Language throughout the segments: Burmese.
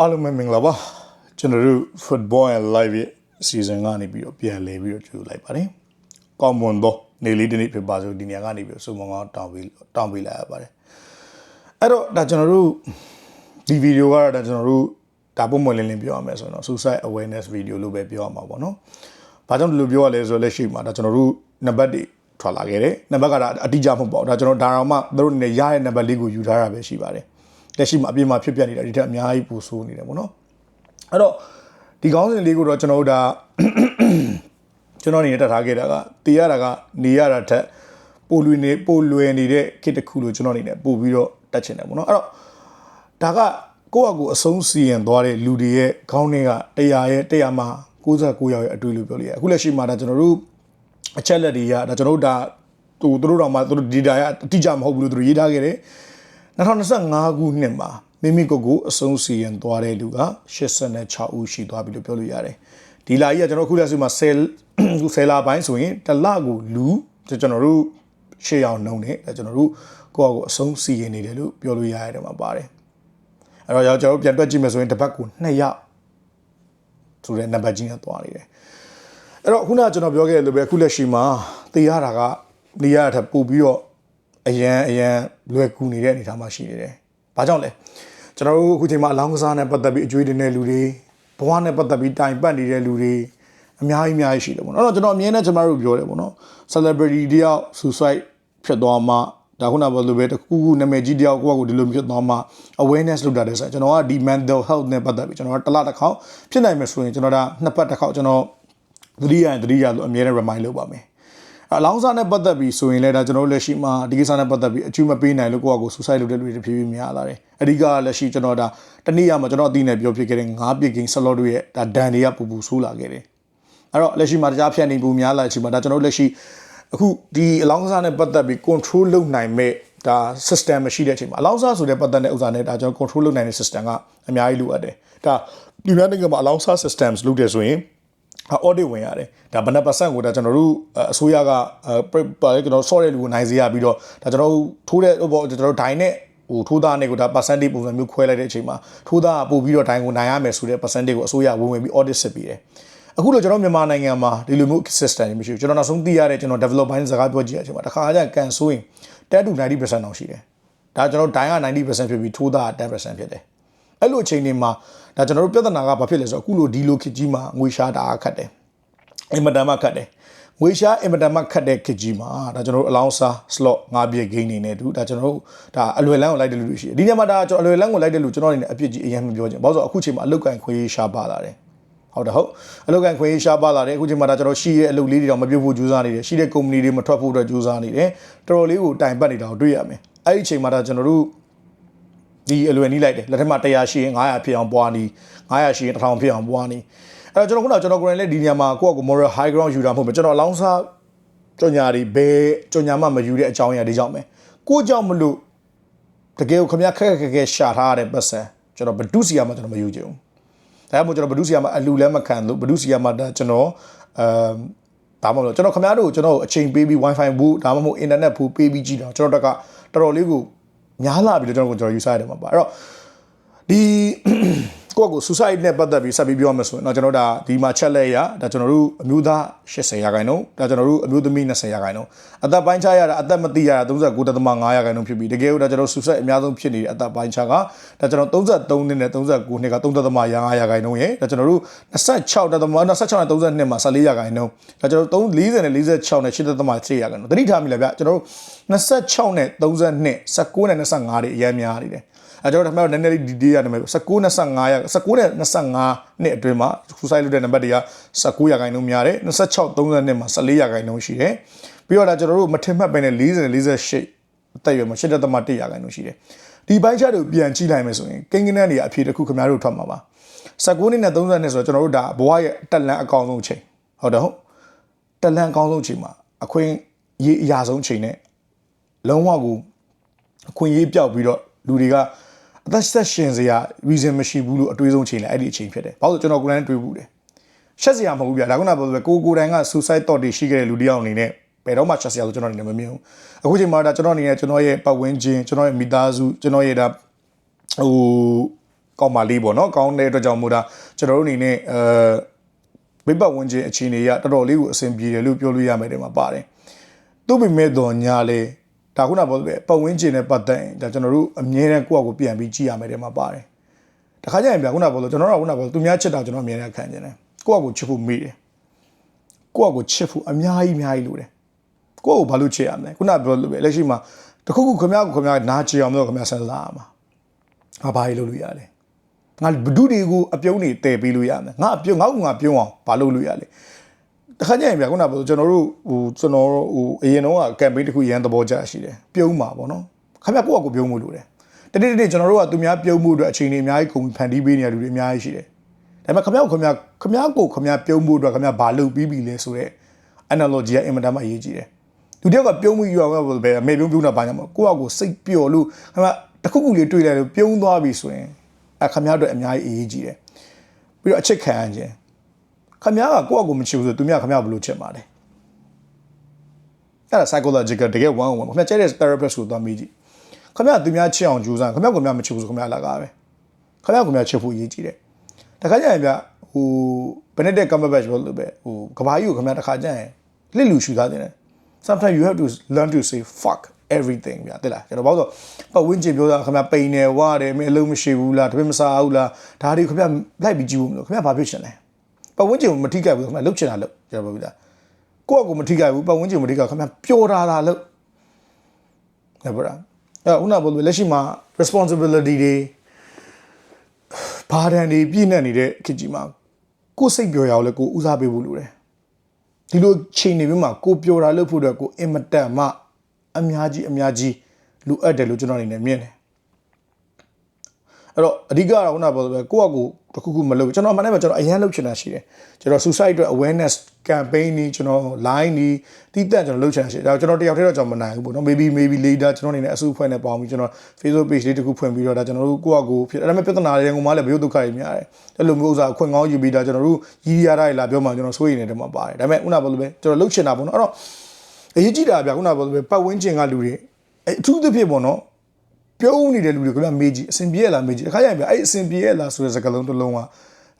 အားလုံးပဲမင်္ဂလာပါကျွန်တော်တို့ football and live ရဲ့ season ကနေပြီးတော့ပြန်လဲပြီးတော့ကြိုလိုက်ပါတယ်ကောင်းမွန်တော့နေလေးတစ်နေ့ဖြစ်ပါစို့ဒီနေရာကနေပြီးတော့စုံမကောင်းတောင်းပေးတောင်းပေးလိုက်ရပါတယ်အဲ့တော့ဒါကျွန်တော်တို့ဒီဗီဒီယိုကတော့ဒါကျွန်တော်တို့ဒါပုံမှန်လင်းလင်းပြောရမယ်ဆိုတော့ suicide awareness video လို့ပဲပြောရမှာပေါ့နော်ဘာကြောင့်ဒီလိုပြောရလဲဆိုတော့လက်ရှိမှာဒါကျွန်တော်တို့နံပါတ်တွေထွက်လာခဲ့တယ်နံပါတ်ကဒါအတိအကျမဟုတ်ပါဘူးဒါကျွန်တော်ဒါတော့မှသူတို့နေရတဲ့နံပါတ်လေးကိုယူထားတာပဲရှိပါတယ် လက်ရှိမှာအပြင်မှာဖြစ်ပြနေတာဒီထက်အများကြီးပိုဆိုးနေတယ်ပေါ့နော်အဲ့တော့ဒီကောင်းစဉ်လေးကိုတော့ကျွန်တော်တို့ဒါကျွန်တော်အနေနဲ့တက်ထားခဲ့တာကတည်ရတာကနေရတာထက်ပိုလွေနေပိုလွယ်နေတဲ့ခေတ်တစ်ခုလို့ကျွန်တော်အနေနဲ့ပို့ပြီးတော့တက်ချင်တယ်ပေါ့နော်အဲ့တော့ဒါကကိုယ့်အကူအဆုံးစီရင်သွားတဲ့လူတွေရဲ့ခေါင်းထဲက100ရဲ့100မှာ69ရောက်ရဲ့အတွေ့လို့ပြောလို့ရအခုလက်ရှိမှာဒါကျွန်တော်တို့အချက်လက်တွေကဒါကျွန်တော်တို့ဒါသူတို့တော့မှသူတို့ data ရအတိအကျမဟုတ်ဘူးလို့သူတို့ရေးထားခဲ့တယ် 2025ခုနှစ်မှာမိမိကိုယ်ကိုအဆုံးစီရင်သွားတဲ့လူက86ဦးရှိသွားပြီလို့ပြောလို့ရတယ်ဒီလာကြီးကကျွန်တော်အခုလက်ရှိမှာ10ခု10လပိုင်းဆိုရင်တစ်လကိုလူကျွန်တော်တို့ရှေ့အောင်နှုံတယ်ဒါကျွန်တော်တို့ကိုယ့်အကိုအဆုံးစီရင်နေတယ်လို့ပြောလို့ရရတယ်မှာပါတယ်အဲ့တော့ကျွန်တော်တို့ပြန်တွက်ကြည့်မယ်ဆိုရင်တစ်ပတ်ကို2ယောက်ဆိုတဲ့နံပါတ်ကြီးနဲ့သွားနေတယ်အဲ့တော့ခုနကကျွန်တော်ပြောခဲ့တယ်လို့ပဲအခုလက်ရှိမှာတေးရတာကနေရတာပို့ပြီးတော့ အရန်အရန်လွယ်ကူနေတဲ့အနေအထားမှာရှိနေတယ်။ဘာကြောင့်လဲ။ကျွန်တော်တို့အခုချိန်မှာအလောင်းကစားနဲ့ပတ်သက်ပြီးအကျွေးတင်တဲ့လူတွေဘဝနဲ့ပတ်သက်ပြီးတိုင်ပတ်နေတဲ့လူတွေအများကြီးအများကြီးရှိတယ်ပေါ့နော်။အဲ့တော့ကျွန်တော်အမြင်နဲ့ကျွန်တော်တို့ပြောတယ်ပေါ့နော်။ celebrity တယောက် suicide ဖြစ်သွားမှဒါခုနကလိုပဲတခုခုနာမည်ကြီးတယောက်ကိုယ့်ကိုဒီလိုဖြစ်သွားမှ awareness လုပ်တာတဲ့ဆိုကျွန်တော်ကဒီ mental health နဲ့ပတ်သက်ပြီးကျွန်တော်ကတစ်လတစ်ခေါက်ဖြစ်နိုင်မယ်ဆိုရင်ကျွန်တော်ဒါနှစ်ပတ်တစ်ခေါက်ကျွန်တော်သတိရရင်သတိရလို့အမြဲတမ်း remind လုပ်ပါမယ် အလောင်းစားနဲ့ပတ်သက်ပြီးဆိုရင်လည်းဒါကျွန်တော်တို့လက်ရှိမှာဒီကိစ္စနဲ့ပတ်သက်ပြီးအကျူမပေးနိုင်လို့ကိုယ့်အကို suicide လုပ်တဲ့လူတွေတဖြည်းဖြည်းများလာတယ်အဓိကလက်ရှိကျွန်တော်ဒါတနည်းအားမှာကျွန်တော်အသိနဲ့ပြောဖြစ်ခဲ့တဲ့၅ပြစ်ကင်း slot တွေရဲ့ဒါဒန်တွေကပူပူဆိုးလာခဲ့တယ်အဲ့တော့လက်ရှိမှာတရားဖြတ်နေပူများလာချိန်မှာဒါကျွန်တော်တို့လက်ရှိအခုဒီအလောင်းစားနဲ့ပတ်သက်ပြီး control လုပ်နိုင်မဲ့ဒါ system မရှိတဲ့အချိန်မှာအလောင်းစားဆိုတဲ့ပတ်သက်တဲ့ဥစ္စာနဲ့ဒါကျွန်တော် control လုပ်နိုင်တဲ့ system ကအများကြီးလိုအပ်တယ်ဒါဒီများနိုင်ငံမှာအလောင်းစား systems လုပ်တယ်ဆိုရင် audit ဝင်ရတယ်ဒါဘယ်နှပစံကိုဒါကျွန်တော်တို့အစိုးရကပါလေကျွန်တော် short တဲ့လူကိုနိုင်စေရပြီးတော့ဒါကျွန်တော်တို့ထိုးတဲ့ဟိုကျွန်တော်တို့ဒိုင်နဲ့ဟိုထိုးသားနဲ့ကိုဒါ percentage ပုံစံမျိုးခွဲလိုက်တဲ့အချိန်မှာထိုးသားကပို့ပြီးတော့ဒိုင်ကိုနိုင်ရမယ်ဆိုတဲ့ percentage ကိုအစိုးရဝင်ဝင်ပြီး audit စစ်ပြီးတယ်အခုလိုကျွန်တော်မြန်မာနိုင်ငံမှာဒီလိုမျိုး system မရှိဘူးကျွန်တော်နောက်ဆုံးသိရတဲ့ကျွန်တော် develop ဘိုင်းစကားပြောကြည့်ရတဲ့အချိန်မှာတခါကျကန်ဆိုရင်10 to 90%အောင်ရှိတယ်ဒါကျွန်တော်ဒိုင်က90%ဖြစ်ပြီးထိုးသားက10%ဖြစ်တယ် အဲ့လိုအချိန်တွေမှာဒါကျွန်တော်တို့ပြဿနာကဘာဖြစ်လဲဆိုတော့အခုလိုဒီလိုခေတ်ကြီးမှာငွေရှားတာခတ်တယ်အင်မတန်မှခတ်တယ်ငွေရှားအင်မတန်မှခတ်တဲ့ခေတ်ကြီးမှာဒါကျွန်တော်တို့အလောင်းစား slot ငါးပြည့် gain နေနေတူဒါကျွန်တော်တို့ဒါအလွယ်လန်းကိုလိုက်တဲ့လူတွေရှိတယ်ဒီညမှာဒါကျွန်တော်အလွယ်လန်းကိုလိုက်တဲ့လူကျွန်တော်အနေနဲ့အပြစ်ကြီးအရင်မပြောချင်ဘာလို့ဆိုအခုချိန်မှာအလုတ်ကန်ခွေးရှားပါလာတယ်ဟုတ်တယ်ဟုတ်အလုတ်ကန်ခွေးရှားပါလာတယ်အခုချိန်မှာဒါကျွန်တော်ရှိတဲ့အလုပ်လေးတွေတော့မပြုတ်ဖို့ကြိုးစားနေတယ်ရှိတဲ့ company တွေမထွက်ဖို့အတွက်ကြိုးစားနေတယ်တော်တော်လေးကိုတိုင်ပတ်နေတာကိုတွေ့ရမယ်အဲ့ဒီချိန်မှာဒါကျွန်တော်တို့ ဒီအလွယ်နီးလိုက်တယ်လက်ထက်မှာ100ရှိရင်900ဖြစ်အောင်ပွားနီး900ရှိရင်1000ဖြစ်အောင်ပွားနီးအဲ့တော့ကျွန်တော်ခုနကကျွန်တော်ကိုယ်တိုင်လည်းဒီနေရာမှာကိုယ့်အကို moral high ground ယူတာမဟုတ်ဘူးကျွန်တော်အလောင်းစားကြော်ညာတွေဘယ်ကြော်ညာမှမယူတဲ့အကြောင်းအရာတွေကြောင့်ပဲကိုကြောင့်မလို့တကယ်ကိုခမရခက်ခက်ခက်ရှာထားရတဲ့ပတ်စံကျွန်တော်ဘဒုစီယာမှာကျွန်တော်မယူချင်ဘူးဒါမှမဟုတ်ကျွန်တော်ဘဒုစီယာမှာအလူလည်းမခံလို့ဘဒုစီယာမှာကျွန်တော်အမ်ဒါမှမဟုတ်ကျွန်တော်ခမရတို့ကျွန်တော်အချိန်ပေးပြီး wifi ဘူးဒါမှမဟုတ် internet ဘူးပေးပြီးကြည့်တော့ကျွန်တော်တက်ကတော်တော်လေးကို များလာပြီလို့ကျွန်တော်ကျွန်တော်ယူဆရတယ်မှာပါအဲ့တော့ဒီ ကိုယ့်ကို suicide နဲ့ပတ်သက်ပြီးဆက်ပြီးပြောမှဆိုရင်တော့ကျွန်တော်ဒါဒီမှာချက်လက်ရဒါကျွန်တော်တို့အမျိုးသား80ရာခိုင်နှုန်းဒါကျွန်တော်တို့အမျိုးသမီး20ရာခိုင်နှုန်းအသက်ပိုင်းခြားရတာအသက်မသိရတာ39.5ရာခိုင်နှုန်းဖြစ်ပြီးတကယ်လို့ဒါကျွန်တော် suicide အများဆုံးဖြစ်နေတဲ့အသက်ပိုင်းခြားကဒါကျွန်တော်33နှစ်နဲ့39နှစ်က3.5ရာခိုင်နှုန်းရဲ့ဒါကျွန်တော်တို့26.5 26နဲ့32မှာ14ရာခိုင်နှုန်းဒါကျွန်တော်40နဲ့46နဲ့8.3ရာခိုင်နှုန်းတတိထားမိလားဗျကျွန်တော်တို့26နဲ့32 19နဲ့25တွေအများများနေတယ် အဲကျွန်တော်တို့နည်းနည်းလေးဒီဒေးရနံပါတ်19 25ရ19နဲ့25နှစ်အတွင်းမှာစူဆိုက်လုပ်တဲ့နံပါတ်တွေက19ရာခိုင်နှုန်းများတယ်26 30နှစ်မှာ14ရာခိုင်နှုန်းရှိတယ်ပြီးတော့ဒါကျွန်တော်တို့မထင်မှတ်ပဲနဲ့40နဲ့48အသက်အရွယ်မှာ8.1ရာခိုင်နှုန်းရှိတယ်ဒီပိုင်းခြားတို့ပြန်ကြည့်လိုက်မယ်ဆိုရင်ကိန်းကနန်းတွေအဖြစ်တစ်ခုခင်ဗျားတို့ထွက်မှာပါ19နှစ်နဲ့30နှစ်ဆိုတော့ကျွန်တော်တို့ဒါဘဝရဲ့တက်လန်အကောင်ဆုံးချိန်ဟုတ်တယ်ဟုတ်တက်လန်အကောင်ဆုံးချိန်မှာအခွင့်ရေးအရာဆုံးချိန်နဲ့လုံးဝကိုအခွင့်ရေးပြောက်ပြီးတော့လူတွေက အသက်ဆက်ရှင်စရာ reason မရှိဘူးလို့အတွေးဆုံးချိန်လဲအဲ့ဒီအချိန်ဖြစ်တယ်။ဘာလို့ကျွန်တော်ကိုယ်တိုင်တွေးဘူးတယ်။ရှက်စရာမဟုတ်ဘူးဗျာ။ဒါကနာပြောဆိုကိုကိုတိုင်က suicide thought တွေရှိခဲ့တဲ့လူတယောက်အနေနဲ့ဘယ်တော့မှရှက်စရာလို့ကျွန်တော်အနေနဲ့မမြင်ဘူး။အခုချိန်မှာဒါကျွန်တော်အနေနဲ့ကျွန်တော်ရဲ့ပတ်ဝန်းကျင်ကျွန်တော်ရဲ့မိသားစုကျွန်တော်ရဲ့ဒါဟိုကောင်းပါလေးပေါ့နော်ကောင်းတဲ့အတွက်ကြောင့်မို့ဒါကျွန်တော်တို့အနေနဲ့အဲဘိပတ်ဝင်ခြင်းအခြေအနေရတော်တော်လေးကိုအဆင်ပြေတယ်လို့ပြောလို့ရမယ်တဲ့မှာပါတယ်သူ့ပေမဲ့တော့ညာလေ ဒါခုနပြောလို့ပဲပတ်ဝန်းကျင်နဲ့ပတ်သက်ရင်ဒါကျွန်တော်တို့အမြဲတမ်းကိုယ့်အကိုပြန်ပြီးကြည့်ရမယ်တဲ့မှာပါတယ်တခါကျရင်ဗျာခုနပြောလို့ကျွန်တော်တို့ကခုနပြောသူများချစ်တာကျွန်တော်အမြဲတမ်းခံကျင်တယ်ကိုယ့်အကိုချစ်ဖို့မေးတယ်ကိုယ့်အကိုချစ်ဖို့အများကြီးအများကြီးလိုတယ်ကိုယ့်ကိုဘာလို့ချစ်ရမလဲခုနပြောလို့ပဲလက်ရှိမှာတခုခုခမရကိုခမရနားချင်အောင်လို့ခမရစဉ်းစားရမှာငါဘာလို့လုပ်လို့ရလဲငါဘဒုတွေကိုအပြုံးတွေတည်ပေးလို့ရမယ်ငါအပြုံးငါ့ကငါပြုံးအောင်ဘာလုပ်လို့ရလဲ တခါကျရင်ဗျာခုနကပြောကျွန်တော်တို့ဟိုကျွန်တော်တို့ဟိုအရင်တော့ကကမ်ပိန်းတစ်ခုရန်သဘောကျရှိတယ်ပြုံးမှာပေါ့နော်ခမရကိုယ့်အကိုပြုံးမှုလို့တယ်တနေ့တနေ့ကျွန်တော်တို့ကသူများပြုံးမှုအတွက်အချိန်တွေအများကြီးကုန်ဖန်တီးပေးနေရလူတွေအများကြီးရှိတယ်ဒါပေမဲ့ခမရကိုခမရခမရကိုခမရပြုံးမှုအတွက်ခမရဘာလုပ်ပြီးပြီလဲဆိုတော့ analogy ကအင်မတန်မှအရေးကြီးတယ်လူတယောက်ကပြုံးမှုယူအောင်ပဲအမေပြုံးပြုံးတာဘာညာမကိုယ့်အကိုစိတ်ပျော်လို့ခမရတခုခုလေးတွေ့လိုက်လို့ပြုံးသွားပြီဆိုရင်အခမရအတွက်အများကြီးအရေးကြီးတယ်ပြီးတော့အချစ်ခံရခြင်း ခမရကကိုယ့်အကိုမချစ်ဘူးဆိုသူများခမရဘယ်လိုချစ်မှာလဲအဲ့ဒါ psychological တကယ်1 on 1ခမရကျတဲ့ therapist ကိုသွားမိကြည့်ခမရသူများချစ်အောင်ကြိုးစားခမရကခမရမချစ်ဘူးဆိုခမရလာကားပဲခမရကခမရချစ်ဖို့အရေးကြီးတယ်တခါကျရင်ဗျဟို Benedict Cumberbatch ပြောလို့ပဲဟိုကဘာကြီးကိုခမရတခါကျရင်လစ်လူရှူသားတယ် sometimes you have to learn to say fuck everything ဗျာတဲ့လားကျွန်တော်ဘာလို့ဆိုပတ်ဝန်းကျင်ပြောတာခင်ဗျာပိန်နေဝါတယ်မင်းအလုံးမရှိဘူးလားတပည့်မစားဘူးလားဒါတွေခင်ဗျာလိုက်ပြီးကြည့်ဖို့မလို့ခင်ဗျာဘာဖြစ်ချင်လဲ ပတ်ဝန်းကျင်ကိုမထိခိုက်ဘူးခင်ဗျာလှုပ်ချင်တာလှုပ်ကျွန်တော်ပြောပြတာကိုယ့်အကိုမထိခိုက်ဘူးပတ်ဝန်းကျင်မထိခိုက်ခင်ဗျာပျော်တာတာလှုပ်ဟုတ်ပါလားအဲ့ဦးနာဘလို့လက်ရှိမှာ responsibility တွေဘာဒန်တွေပြည့်နေနေတဲ့ခေတ်ကြီးမှာကိုယ်စိတ်ပျော်ရအောင်လဲကိုဦးစားပေးဖို့လိုတယ်ဒီလိုချိန်နေပြီးမှကိုပြောတာလို့ဖို့တော့ကိုအင်မတန်မှအများကြီးအများကြီးလူအပ်တယ်လို့ကျွန်တော်အနေနဲ့မြင်တယ် အဲ့တော့အဓိကတော့ခုနပြောဆိုပဲကိုယ့်အကူတခုခုမလုပ်ကျွန်တော်အမှန်တမ်းပဲကျွန်တော်အရန်လုပ်ချင်တာရှိတယ်ကျွန်တော် suicide အတွက် awareness campaign นี่ကျွန်တော် line นี่တီးတက်ကျွန်တော်လုပ်ချင်တာရှိတယ်ဒါကျွန်တော်တယောက်တည်းတော့ကျွန်တော်မနိုင်ဘူးပေါ့နော် maybe maybe later ကျွန်တော်အနေနဲ့အစုအဖွဲ့နဲ့ပေါင်းပြီးကျွန်တော် Facebook page လေးတစ်ခုဖွင့်ပြီးတော့ဒါကျွန်တော်တို့ကိုယ့်အကူဖြစ်အဲ့ဒါပေမဲ့ပြဿနာတွေကငုံမလည်းဘယ်လိုဒုက္ခတွေများတယ်အဲ့လိုမျိုးဥစားခွင့်ကောင်းယူပြီးဒါကျွန်တော်တို့ရည်ရတာတွေလာပြောမှကျွန်တော်စိုးရိမ်နေတယ်မှာပါတယ်ဒါပေမဲ့ခုနပြောလို့ပဲကျွန်တော်လုပ်ချင်တာပေါ့နော်အဲ့တော့အရေးကြီးတာဗျာခုနပြောလို့ပဲပတ်ဝန်းကျင်ကလူတွေအထူးသဖြင့်ပေါ့နော် ပြုံးနေတဲ့လူတွေကမေးကြည့်အစဉ်ပြေရလားမေးကြည့်အခါကျရင်ဗျအဲ့အစဉ်ပြေရလားဆိုတဲ့စကားလုံးတစ်လုံးက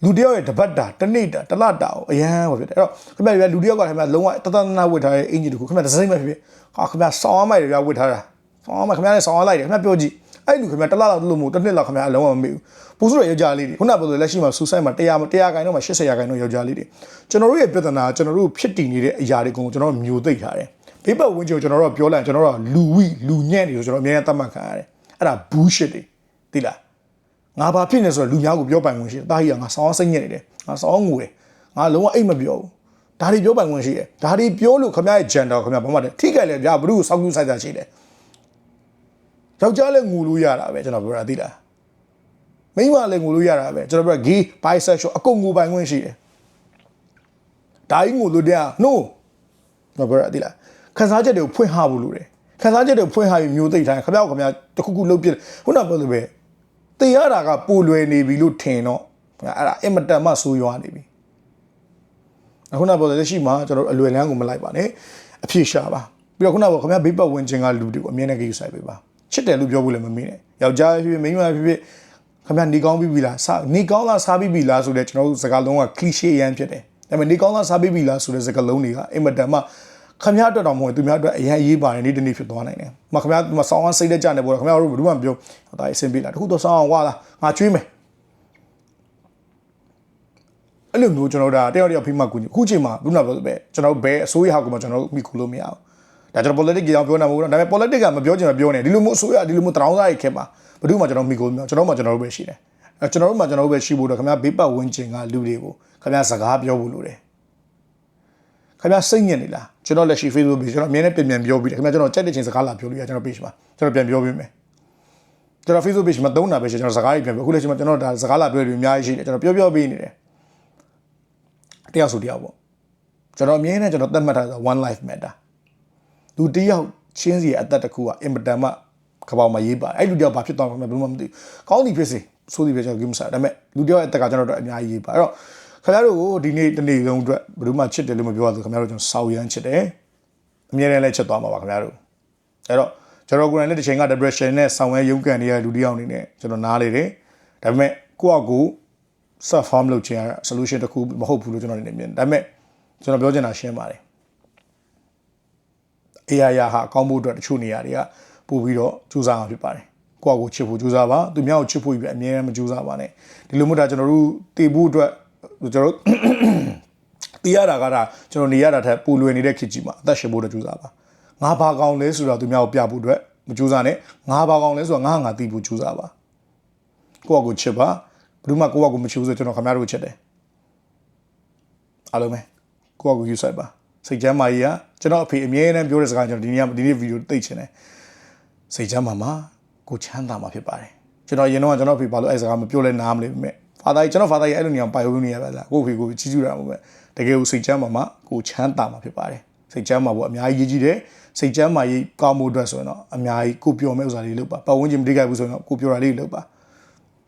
လူတယောက်ရဲ့တပတ်တာတစ်နေ့တာတစ်လတာကိုအရန်ဟောဖြစ်တယ်အဲ့တော့ခင်ဗျာလူတယောက်ကခင်ဗျာလုံးဝတသနာဝတ်ထားတဲ့အင်ဂျီတခုခင်ဗျာတစ်စိမ့်ပဲဖြစ်ဖြစ်ဟာခင်ဗျာဆောင်းအောင်မိုက်တယ်ဗျာဝတ်ထားတာဆောင်းအောင်မိုက်ခင်ဗျာလည်းဆောင်းအောင်လိုက်တယ်ခင်ဗျာပြောကြည့်အဲ့လူခင်ဗျာတစ်လလောက်လို့မို့တစ်နှစ်လောက်ခင်ဗျာအလုံးဝမမေ့ဘူးပူဆိုးရယောက်ျားလေးတွေခုနကပြောလို့လက်ရှိမှာဆူဆိုက်မှာ100 100ခိုင်တော့မှာ80ရာခိုင်တော့ယောက်ျားလေးတွေကျွန်တော်တို့ရဲ့ပြဿနာကျွန်တော်တို့ဖြစ်တည်နေတဲ့အရာတွေကိုကျွန်တော်တို့မျိုးသိပ်ထားတယ်ဘေးပတ်ဝန်းကျင်ကိုကျွန်တော်တို့ပြောလိုက်ကျွန်တော်တို့လူဝိလူညံ့နေလို့ကျွန်တော်အများကြီးသတ်မှတ်ခံရတယ် အဲ့ဒါ bullshit တွေသိလားငါဘာဖြစ်နေဆိုတော့လူများကိုပြောပိုင်ဝင်ရှိတယ်တာကြီးကငါဆောင်းစိတ်ညက်နေတယ်ငါဆောင်းငိုတယ်ငါလုံးဝအိတ်မပြောဘူးဒါတွေပြောပိုင်ဝင်ရှိတယ်ဒါတွေပြောလို့ခမရဲ့ gender ခမဘာမှတည်းထိကြိုက်လေဗျာဘ누구စောက်ကူးဆိုင်တာရှိတယ်ယောက်ျားလည်းငိုလို့ရတာပဲကျွန်တော်ပြောတာသိလားမိန်းမလည်းငိုလို့ရတာပဲကျွန်တော်ပြော gay bisexual အကုန်ငိုပိုင်ဝင်ရှိတယ်ဒါကြီးငိုလို့တရား no ကျွန်တော်ပြောတာသိလားခန်းစားချက်တွေကိုဖွင့်ဟဖို့လိုတယ် ခန်းစားချက်တွေကိုဖွင့်ဟပြီးမျိုးသိပ်ထားခမရောက်ခမရတခုခုလုတ်ပြခုနပြောလို့ပဲတေရတာကပူလွယ်နေပြီလို့ထင်တော့အဲ့ဒါအင်မတန်မှဆိုးရွားနေပြီအခုနပြောလက်ရှိမှာကျွန်တော်အလွယ်လန်းကိုမလိုက်ပါနဲ့အဖြေရှာပါပြီးတော့ခုနကခမရဘေးပတ်ဝင်ခြင်းကလူတွေကိုအမြဲတမ်းကြည့်ဆိုင်ပေးပါချစ်တယ်လို့ပြောဖို့လည်းမမင်းနဲ့ယောက်ျားဖြစ်ဖြစ်မိန်းမဖြစ်ဖြစ်ခမရနေကောင်းပြီးပြီလားစားနေကောင်းလားစားပြီးပြီလားဆိုတဲ့ကျွန်တော်တို့စကားလုံးက cliche ရန်ဖြစ်တယ်ဒါပေမဲ့နေကောင်းလားစားပြီးပြီလားဆိုတဲ့စကားလုံးတွေကအင်မတန်မှ ခမရအတွက်တော့မဟုတ်သူများအတွက်အရင်ရေးပါတယ်နေ့တနေ့ဖြစ်သွားနိုင်တယ်။မခမရမဆောင်းအောင်စိတ်လက်ကြနေပေါ်တော့ခမရတို့ဘယ်သူမှမပြောဒါအဆင်ပြေလားတခုတော့ဆောင်းအောင်ဝါလားငါကျွေးမယ်အဲ့လိုမျိုးကျွန်တော်တို့ဒါတယောက်တယောက်ဖိမှကူညီအခုချိန်မှာခုနကပြောပဲကျွန်တော်ဘယ်အစိုးရဟောက်ကမှကျွန်တော်တို့မိကူလို့မရဘူးဒါကျွန်တော် politics ကြောင်ပြောနေမှာမဟုတ်ဘူးဒါပေမဲ့ politics ကမပြောချင်မပြောနဲ့ဒီလိုမျိုးအစိုးရဒီလိုမျိုးတရောင်းသားတွေခင်မှာဘယ်သူမှကျွန်တော်မိကူလို့မရကျွန်တော်မှကျွန်တော်တို့ပဲရှိတယ်အဲကျွန်တော်တို့မှကျွန်တော်တို့ပဲရှိဖို့တော့ခင်ဗျာဘေးပတ်ဝန်းကျင်ကလူတွေကိုခင်ဗျာစကားပြောဖို့လိုတယ် ခင်ဗျာစိတ်ညစ်နေလားကျွန်တော်လက်ရှိ Facebook page ကျွန်တော်အမြဲတမ်းပြန်ပြန်ပြောပြီးတယ်ခင်ဗျာကျွန်တော်ကြိုက်တဲ့ချိန်စကားလာပြောလို့ရကျွန်တော် page မှာကျွန်တော်ပြန်ပြောပေးမယ်ကျွန်တော် Facebook page မှာသုံးတာပဲရှိကျွန်တော်စကားကြီးပြန်ပြောအခုလက်ရှိမှာကျွန်တော်ဒါစကားလာပြောပြီးအများကြီးရှိတယ်ကျွန်တော်ပြောပြောပေးနေတယ်တယောက်ဆိုတယောက်ပေါ့ကျွန်တော်အမြဲတမ်းကျွန်တော်သတ်မှတ်ထားတာ one life matter လူတယောက်ချင်းစီရဲ့အသက်တစ်ခုကအင်မတန်မှကပောက်မှာရေးပါတယ်အဲ့လူတယောက်ဘာဖြစ်သွားမှာလဲဘယ်လိုမှမသိဘူးကောင်းသည်ဖြစ်စေဆိုးသည်ဖြစ်ကျွန်တော်ကိမစားဒါပေမဲ့လူတယောက်ရဲ့အသက်ကကျွန်တော်တို့အများကြီးရေးပါအဲ့တော့ ခင်ဗျားတို့ကိုဒီနေ့တနေ့လုံးအတွက်ဘယ်လိုမှချစ်တယ်လို့မပြောရဘူးခင်ဗျားတို့ကျွန်တော်စောက်ရမ်းချစ်တယ်အမြဲတမ်းလည်းချစ်သွားမှာပါခင်ဗျားတို့အဲ့တော့ကျွန်တော်ကိုယ်တိုင်လည်းတစ်ချိန်က depression နဲ့ဆောင်းရဲရုန်းကန်နေတဲ့လူတယောက်အနေနဲ့ကျွန်တော်နားလေတယ်ဒါပေမဲ့ကိုယ့်အကူ self farm လုပ်ခြင်းက solution တစ်ခုမဟုတ်ဘူးလို့ကျွန်တော်အနေနဲ့မြင်တယ်ဒါပေမဲ့ကျွန်တော်ပြောချင်တာရှင်းပါတယ် AI ဟာအကောင်းဖို့အတွက်တချို့နေရာတွေကပို့ပြီးတော့စူးစမ်းအောင်ဖြစ်ပါတယ်ကိုယ့်အကူချစ်ဖို့စူးစမ်းပါသူများကိုချစ်ဖို့ပြီးအမြဲတမ်းမစူးစမ်းပါနဲ့ဒီလိုမျိုးဒါကျွန်တော်တို့တည်ဖို့အတွက် ကျွန်တော်တို့တည်ရတာကဒါကျွန်တော်နေရတာထက်ပူလွယ်နေတဲ့ခေတ်ကြီးမှာအသက်ရှင်ဖို့အတွက်ကြိုးစားပါငါဘာကောင်းလဲဆိုတော့သူများကိုပြဖို့အတွက်မကြိုးစားနဲ့ငါဘာကောင်းလဲဆိုတော့ငါငါသိဖို့ကြိုးစားပါကိုယ့်အကူချစ်ပါဘယ်သူမှကိုယ့်အကူမချစ်ဘူးဆိုကျွန်တော်ခင်ဗျားတို့ကိုချစ်တယ်အားလုံးပဲကိုယ့်အကူယူဆိုင်ပါစိတ်ချမ်းမာရေးကကျွန်တော်အဖေအမြဲတမ်းပြောတဲ့စကားကျွန်တော်ဒီနေ့ဒီနေ့ဗီဒီယိုသိချင်တယ်စိတ်ချမ်းမာမှာကိုချမ်းသာမှာဖြစ်ပါတယ်ကျွန်တော်ရင်တော့ကျွန်တော်အဖေဘာလို့အဲ့စကားမပြောလဲနားမလဲပဲ ဖာသာကြီးကျွန်တော်ဖာသာကြီးအဲ့လိုနေအောင်ပိုင်လို့နေရပါလားကိုယ့်အဖေကိုချီးကျူးတာမဟုတ်ပဲတကယ်ကိုစိတ်ချမ်းမာမှာကိုချမ်းသာမှာဖြစ်ပါတယ်စိတ်ချမ်းမာဖို့အများကြီးရည်ကြီးတယ်စိတ်ချမ်းမာရေးကောင်းမှုအတွက်ဆိုရင်တော့အများကြီးကိုပြောမဲ့ဥစ္စာလေးလုပ်ပါပတ်ဝန်းကျင်မတိကြဘူးဆိုရင်တော့ကိုပြောတာလေးလုပ်ပါ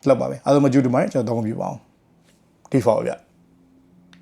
လောက်ပါပဲအားလုံးမကြည့်တူမှာကျွန်တော်တော့မပြပါအောင်ဒီဖော်ပြ